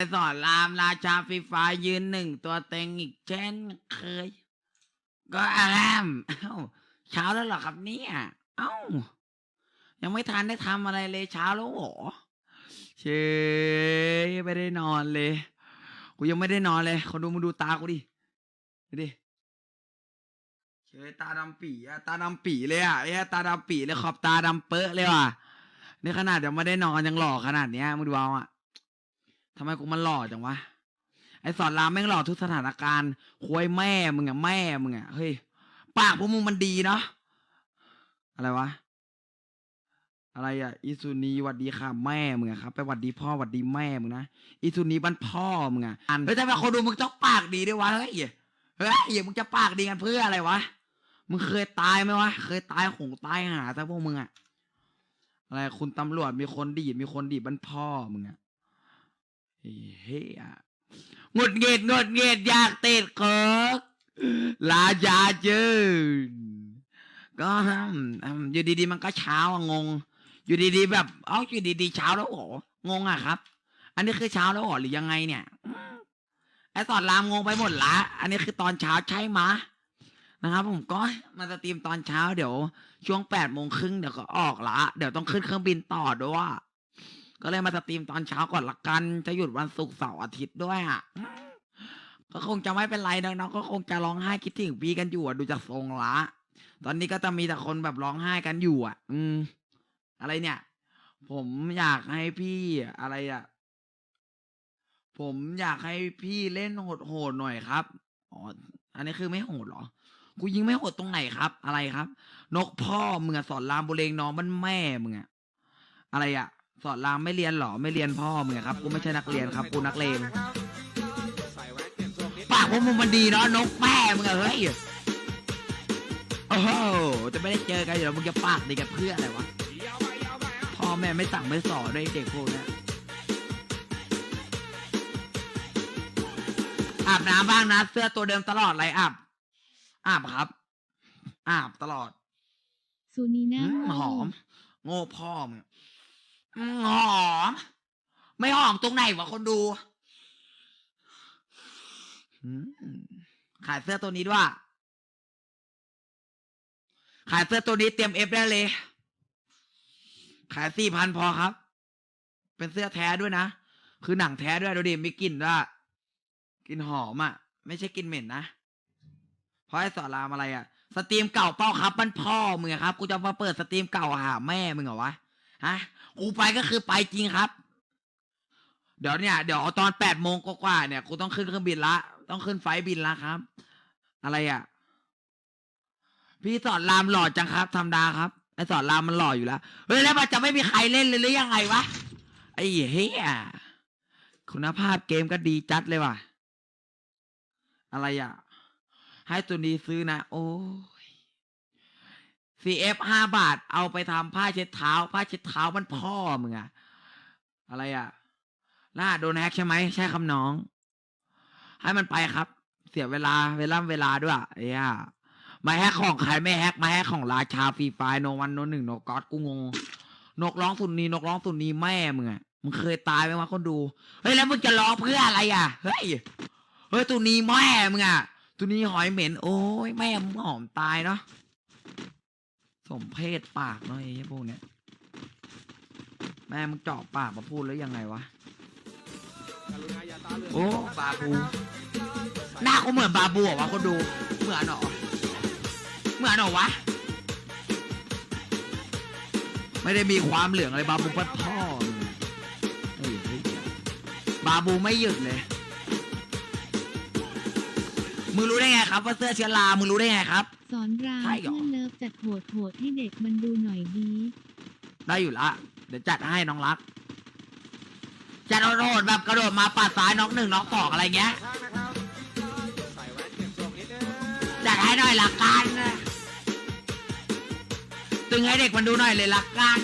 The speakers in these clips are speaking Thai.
ไปสอนรามราชาฟรีไฟายืนหนึ่งตัวเต็งอีกเช่นเคย ก็อามเอ้าเช้าแล้วเหรอครับเนี่ยเอ้า ยังไม่ทันได้ทำอะไรเลยเช้าแล้วเหรอเชยไม่ได้นอนเลย กูยังไม่ได้นอนเลยคนดูมึงดูตากูดิดูดิเชยตาดำปีอะตาดำปีเลยอะไอ้ตาดำปีเลยขอบตาดำเป๊ะเลยว่ะนี่ขนาดยังไม่ได้นอนยังหล่อขนาดเนี้ยมึงดูเอาอะ ทำไมกูมันหล่อจังวะ ไอสอนรามแม่งหล่อทุกสถานการณ์ควยแม่มึงอะแม่มึงอะเฮ้ย ปากพวกมึงมันดีเนาะ อะไรวะ อะไรอะอิซูนีหวัดดีค่ะแม่มึงอะครับ ไปหวัดดีพ่อหวัดดีแม่มึงนะ อิซูนีบ้านพ่อมึงอะอันเฮ้ยแต่ว่าคนดูมึงต้องปากดีด้วยวะ เฮ้ย เฮ้ยมึงจะปากดีกันเพื่ออะไรวะ มึงเคยตายไหมวะ เคยตายหงตายหาซะพวกมึงอะอะไรคุณตำรวจมีคนดีดมีคนดีดบ้านพ่อมึงอะ เฮ้ยหงุดหงิดหงุดหงิดอยากติดเคิร์กลาจาจืนก็อืมอยู่ดีๆมันก็เช้าอะงง อยู่ดีๆแบบเอ้าอยู่ดีๆเช้าแล้วเหรองงอะครับ อันนี้คือเช้าแล้วเหรอหรือยังไงเนี่ยไอสอนรามงงไปหมดละ อันนี้คือตอนเช้าใช่ไหมนะครับผมก็มาสตรีมตอนเช้าเดี๋ยว ช่วงแปดโมงครึ่งเดี๋ยวก็ออกละ เดี๋ยวต้องขึ้นเครื่องบินต่อด้วย ก็เลยมาสตรีมตอนเช้าก่อนละกัน จะหยุดวันศุกร์เสาร์อาทิตย์ด้วยอะ ก็คงจะไม่เป็นไรน้องๆก็คงจะร้องไห้คิดถึงพี่กันอยู่อะดูจากทรงละ ตอนนี้ก็จะมีแต่คนแบบร้องไห้กันอยู่อะ อืม อะไรเนี่ย ผมอยากให้พี่อะไรอะ ผมอยากให้พี่เล่นโหดๆหน่อยครับ อ๋อ อันนี้คือไม่โหดเหรอกูยิงไม่โหดตรงไหนครับ อะไรครับ นกพ่อมึงอะสอนรามบุเรงน้องมันแม่มึงอะอะไรอะ สอนรามไม่เรียนเหรอไม่เรียนพ่อมึงอะครับกูไม่ใช่นักเรียนครับกูนักเลงปากพวกมึงมันดีเนาะนกแม่มึงอะเฮ้ยโอ้โหจะไม่ได้เจอกันอยู่แล้วมึงจะปากดีกับเพื่ออะไรวะพ่อแม่ไม่สั่งไม่สอนด้วยไอ้เด็กพวกเนี้ยอาบน้ำบ้างนะเสื้อตัวเดิมตลอดไรอาบอาบครับ อาบตลอดซูนีอืน่ามหอม โง่พ่อมึงอืม หอม ไม่หอมตรงไหนวะคนดูขายเสื้อตัวนี้ด้วย ขายเสื้อตัวนี้เตรียมเอฟได้เลย ขายสี่พันพอครับ เป็นเสื้อแท้ด้วยนะ คือหนังแท้ด้วยดูดิมีกลิ่นด้วยกลิ่นหอมอะ ไม่ใช่กลิ่นเหม็นนะ เพราะไอ้สอรามอะไรอะ สตรีมเก่าเป้าครับ มันพ่อมึงอครับ กูจะมาเปิดสตรีมเก่าหาแม่มึงเหรอวะ ฮะกูไปก็คือไปจริงครับ เดี๋ยวเนี่ย เดี๋ยวตอนแปดโมงกว่าๆเนี่ยกูต้องขึ้นเครื่องบินละ ต้องขึ้นไฟล์บินละครับ อะไรอะ พี่สอนรามหล่อจังครับธรรมดาครับไอสอนรามมันหล่ออยู่แล้วเฮ้ยแล้วมันจะไม่มีใครเล่นเลยหรือยังไงวะไอ้เฮียคุณภาพเกมก็ดีจัดเลยว่ะ อะไรอะ ให้ตัวนี้ซื้อนะ โอ้ย CF ห้าบาท เอาไปทำผ้าเช็ดเท้า ผ้าเช็ดเท้ามันพ่อมึงอะอะไรอะล่าโดนแฮกใช่ไหมใช่คำน้อง ให้มันไปครับ เสียเวลาเวลาเวลาด้วยไอ้ย่ามาแฮกของใครไม่แฮกมาแฮกของราชาฟรีไฟโนวันโนหนึ่งโนกอดกูงง นกร้องสุนีนกร้องสุนีแม่มึงอะมึงเคยตายไหมวะคนดู เฮ้ยแล้วมึงจะร้องเพื่ออะไรอะ เฮ้ย เฮ้ยตัวนี้แม่มึงอะตัวนี้หอยเหม็น โอ้ยแม่มึงหอมตายเนาะ สมเพศปากเนาะไอ้พวกเนี้ยแม่มึงเจาะปากมาพูดแล้วยังไงวะ โอ้บาบู หน้าเขาเหมือนบาบูเหรอวะคนดู เหมือนเหรอเหมือนเหรอวะ ไม่ได้มีความเหลืองอะไรบาบูพัดพ่อมึงเฮ้ยเฮ้ยบาบูไม่หยุดเลย มึงรู้ได้ไงครับว่าเสื้อเชื้อรา มึงรู้ได้ไงครับ สอนรามใช่เหรอ เพื่อนเลิฟจัดโหดโหดให้เด็กมันดูหน่อยดี ได้อยู่ละ เดี๋ยวจัดให้น้องรักจัดโหดๆแบบกระโดดมาปาดซ้ายน้องหนึ่งน้องสองอะไรเงี้ยจัดให้หน่อยละกันตึงให้เด็กมันดูหน่อยเลยละกัน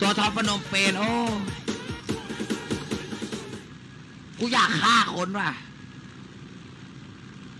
ตัวท็อปพนมเปญโอ้ กูอยากฆ่าคนว่ะ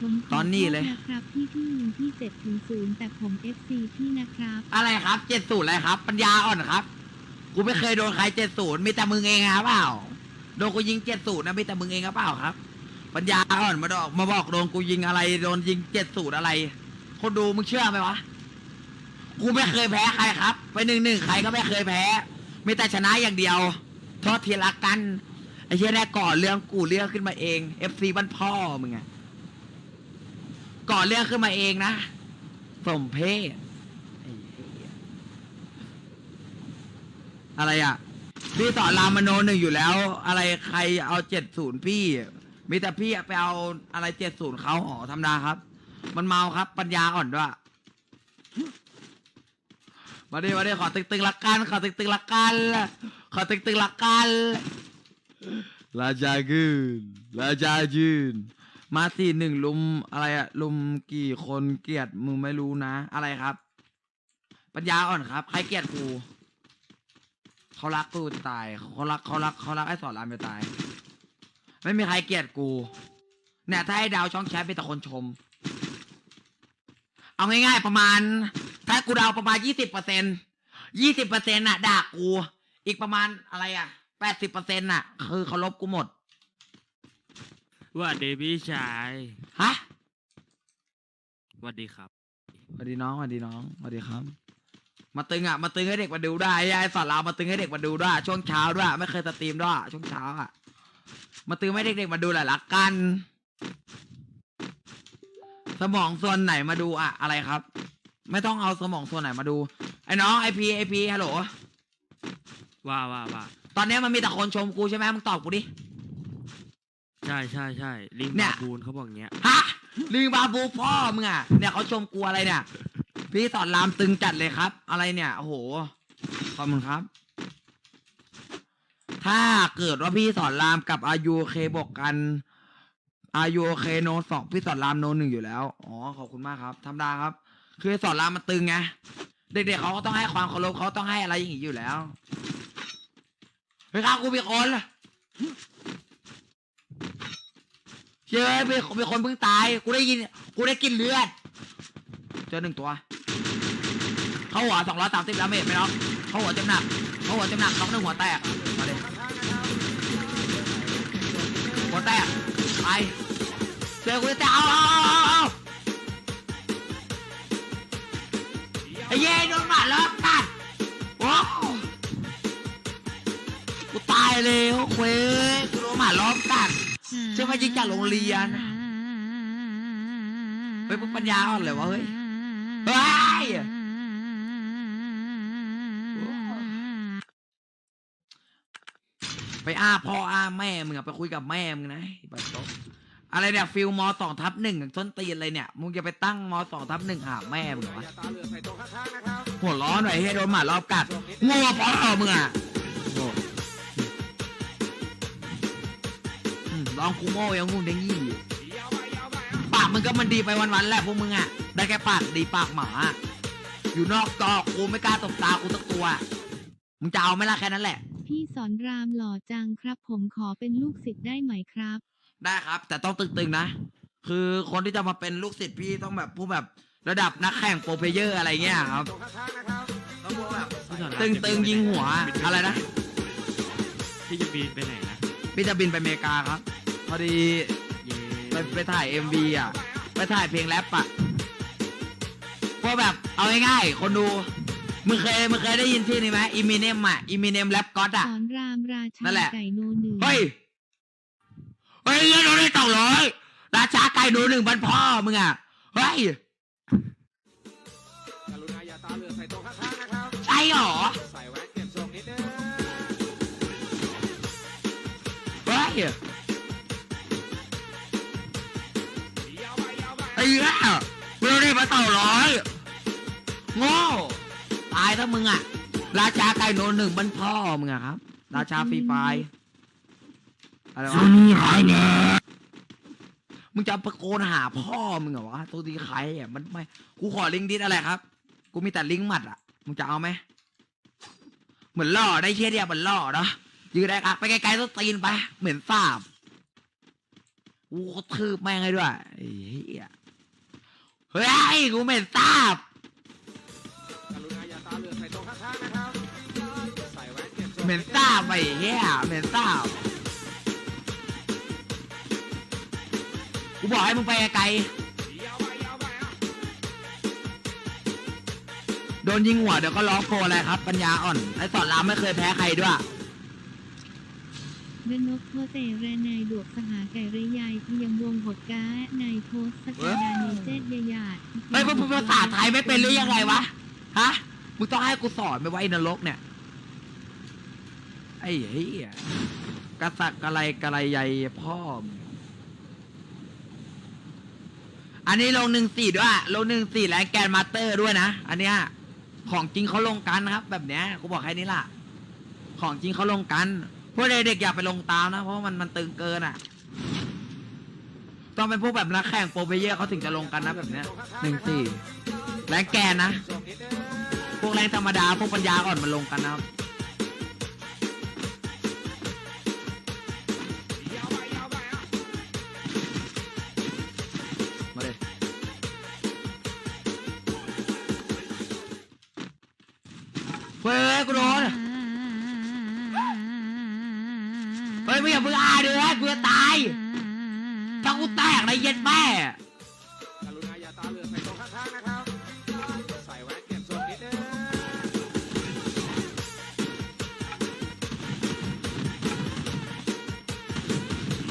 ผมขตอนนี้เลย โทษนะครับพี่พี่ยิงที่เจ็ดถึงศูนย์แต่ผม FC พี่นะครับ อะไรครับเจ็ดศูนย์อะไรครับ ปัญญาอ่อนครับ กูไม่เคยโดนใครเจ็ดศูนย์มีแต่มึงเองครับเปล่าโดนกูยิงเจ็ดศูนย์นะมีแต่มึงเองครับเปล่าครับ ปัญญาอ่อนมาดอกมาบอกโดนกูยิงอะไรโดนยิงเจ็ดศูนย์อะไร คนดูมึงเชื่อไหมวะกูไม่เคยแพ้ใครครับ ไปหนึ่งหนึ่งใครก็ไม่เคยแพ้มีแต่ชนะอย่างเดียวโทษทีละกัน ไอ้เชี่ยแรกก่อเรื่องกูเรื่องขึ้นมาเอง FC บ้านพ่อมึงอะก่อเรื่องขึ้นมาเองนะสมเพศไอ้เหี้ยอะไรอะพี่ต่อรามโนหนึ่งอยู่แล้ว อะไรใครเอาเจ็ดศูนย์พี่มีแต่พี่ไปเอาอะไรเจ็ดศูนย์เขาอ๋อธรรมดาครับ มันเมาครับ ปัญญาอ่อนด้วย มาดิมาดิขอตึกตึกละกันขอตึกตึกละกันขอตึกตึกละกัน ราชายืนราชายืน มาสี่หนึ่งลุมอะไรอะลุมกี่คนเกลียดมึงไม่รู้นะ อะไรครับ ปัญญาอ่อนครับ ใครเกลียดกูเขารักกูจะตายเขารักเขารักเขารักไอ้สอนรามจะตาย ไม่มีใครเกลียดกู เนี่ยถ้าให้ดาวช่องแชทเป็นแต่คนชม เอาง่ายๆประมาณ ถ้ากูดาวประมาณยี่สิบเปอร์เซ็นยี่สิบเปอร์เซ็นต์น่ะด่ากู อีกประมาณอะไรอะ แปดสิบเปอร์เซ็นต์น่ะ คือเขาลบกูหมดสวัสดีพี่ชายฮะสวัสดีครับ สวัสดีน้องสวัสดีน้องสวัสดีครับ มาตึงอะ มาตึงให้เด็กมาดูได้ไอ้สอนรามมาตึงให้เด็กมาดูด้วยช่วงเช้าด้วยไม่เคยสตรีมด้วยช่วงเช้าอะ มาตึงให้เด็กๆมาดูหลายละกัน สมองส่วนไหนมาดูอะ อะไรครับ ไม่ต้องเอาสมองส่วนไหนมาดู ไอ้น้องไอพีไอพีฮัลโหลว่าว่าว่าต อนเนี้ยมันมีแต่คนชมกูใช่ไหมมึงตอบกูดิ ใช่ใช่ใช่ลิงเนี่ย บาบูนเขาบอกอย่างเงี้ย ฮะลิงบาบูพ่อมึงอะเนี่ยเขาชมกูอะไรเนี่ย พี่สอนรามตึงจัดเลยครับ อะไรเนี่ยโอ้โหขอบคุณครับ ถ้าเกิดว่าพี่สอนรามกับอายุเคบอกกันอายุเคโนสองพี่สอนรามโนหนึ่งอยู่แล้วอ๋อขอบคุณมากครับธรรมดาครับ คือสอนรามมันตึงไงเด็กๆเขาก็ต้องให้ความเคารพเขาต้องให้อะไรอย่างนี้อยู่แล้ว เฮ้ยครับกูมีคนเชื่อมีมีคนเพิ่งตาย กูได้ยิน กูได้กลินเลือด เจอหนึ่งตัว เข้าหัวสองร้อยสามสิบดาเมจไหมน้องเข้าหัวเต็มหนัก เข้าหัวเต็มหนักน้องหนึ่งหัวแตกมาเลยหัวแตกไปเจอกูจะแตกเอาเอาเอาเอาเอาไอ้เย้โดนหมาล้อ กูตายเลยโอ้เว้ยกูโดนหมาล้อมกัดเชื่อว่ายิงจากโรงเรียนเฮ้ยพวกปัญญาอ่อนเลยวะเฮ้ยเฮ้ยไปอ้าพ่ออ้าแม่มึงอะไปคุยกับแม่มึงนะไอ้บัตโตะอะไรเนี่ยฟิลมสองทับหนึ่งต้นตีนเลยเนี่ยมึงจะไปตั้งมสองทับหนึ่งหาแม่มึงเหรอวะหัวร้อนหน่อยให้โดนหมารอบกัดโง่พ่อมึงอะ อืมลองกูโง่ยังงูเด้งยี่อยู่ปากมึงก็มันดีไปวันๆแหละพวกมึงอะได้แค่ปากดีปากหมา อยู่นอกตอกกูไม่กล้าตบตากูสักตัว มึงจะเอาไหมล่ะแค่นั้นแหละ พี่สอนรามหล่อจังครับ ผมขอเป็นลูกศิษย์ได้ไหมครับ ได้ครับ แต่ต้องตึงๆนะ คือคนที่จะมาเป็นลูกศิษย์พี่ต้องแบบผู้แบบระดับนักแข่งโปรเพลเยอร์อะไรเงี้ยครับต้องพวกแบบพี่สอนรามตึงๆยิงหัวอะไรนะ พี่จะบินไปไหนนะ พี่จะบินไปอเมริกาครับ พอดีเย้ไปไปถ่ายเอ็มวีอะ ไปถ่ายเพลงแรปอะพวกแบบเอาง่ายๆคนดู มึงเคยมึงเคยได้ยินชื่อนี้ไหมอิมิเนมอะอิมิเนมแรปก็อดอะ สอนรามราชานั่นแหละ ไก่โนหนึ่งเฮ้ย เฮ้ยเงินโดนได้สองร้อยราชาไก่โดนหนึ่งบันพ่อมึงอะ เฮ้ย กรุณาอย่าตาเหลือกใส่ตัวข้างๆนะครับ ใช่หรอ ใส่แว่นเก็บทรงนิดนึงเฮ้ยย อ้เหี้ยมึงได้มาสองร้อยโง่ตายถ้ามึงอะ ราชาไก่โดนหนึ่งบันพ่อมึงอะครับ ราชาฟรีไฟร์อะไรวะ มึงจะตะโกนหาพ่อมึงเหรอวะตัวดีใครอะมันไม่กูขอลิงก์ดิสอะไรครับ กูมีแต่ลิงก์หมัดอะมึงจะเอาไหมเหมือนล่อได้เชี่ยเดียวเหมือนล่อเนาะยืนได้ครับไปไกลๆต้นตีนไปเหมือนสาบกูทืบแม่งให้ด้วยไอ้เหี้ย เฮ้ย กูเม็นทราบกรุณาอย่าตาเหลือกใส่ต๊ะข้างๆนะครับ ใส่แว่นเก็บทรงเหม็นทราบไปเหี้ยเมนทราบกูบอกให้มึงไปไกลยาวไปยาวไปอะโดนยิงหัวเดี๋ยวก็ร้องโพอะไรครับ ปัญญาอ่อน ไอ้สอนรามไม่เคยแพ้ใครด้วย เดนกโพเตเรนายดวกสหาไก่ระยายพยังวงหดก้านายโพสสกาดานีเจดยายาดเฮ้ยมึงพูดภาษาไทยไม่เป็นหรือยังไงวะ ฮะ มึงต้องให้กูสอนไหมวะไอ้นรกเนี่ย ไอ้เหี้ยกระสักกระไรกระไรใหญ่พ่อมึงอันนี้ลงหนึ่งสี่ด้วยลงหนึ่งสี่และแกนมาสเตอร์ด้วยนะ อันเนี้ยของจริงเขาลงกันนะครับ แบบเนี้ยกูบอกแค่นี้ล่ะ ของจริงเขาลงกัน พวกเด็กๆอย่าไปลงตามนะ เพราะว่ามันมันตึงเกินอะ ต้องเป็นพวกแบบนักแข่งโปรเบเยอร์เขาถึงจะลงกันนะแบบเนี้ยหนึ่งสี่แรงแกนนะ พวกแรงธรรมดาพวกปัญญาอ่อนมันลงกันนะครับ เฮ้ยไม่อย่าเพิ่งอาเลยกูจะตายถ้ากูแตกในเย็นแม่กรุณาอย่าตาเหลือกใส่โต๊ะข้างๆนะครับ ใส่แว่นเก็บทรงนิดนึง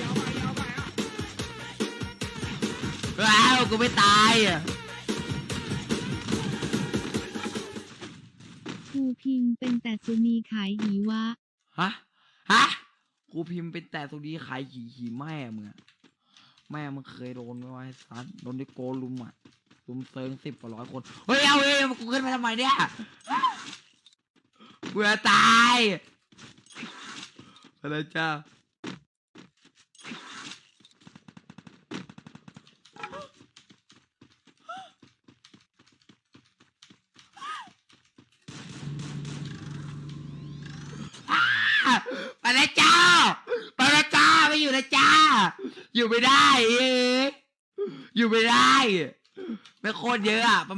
ยาวไปยาวไปอะว้าวกูไม่ตายอะภูพิงเป็นแต่สุนีขายหีวะ ฮะ ฮะ กูพิมพ์เป็นแต่สุดีขายขี่ขี่แม่มึงอะแม่มึงเคยโดนไหมวะไอ้สัสโดนดิโกลุมอะลุมเซิงสิบกว่าร้อยคน เฮ้ยเอาเอ้ยกูขึ้นมาทำไมเนี่ยกูจะตายอะไรจ้าไปแล้วจ้าไปแล้วจ้าไม่อยู่แล้วจ้า อยู่ไม่ได้ไม่โคตรเยอะอะประมาณ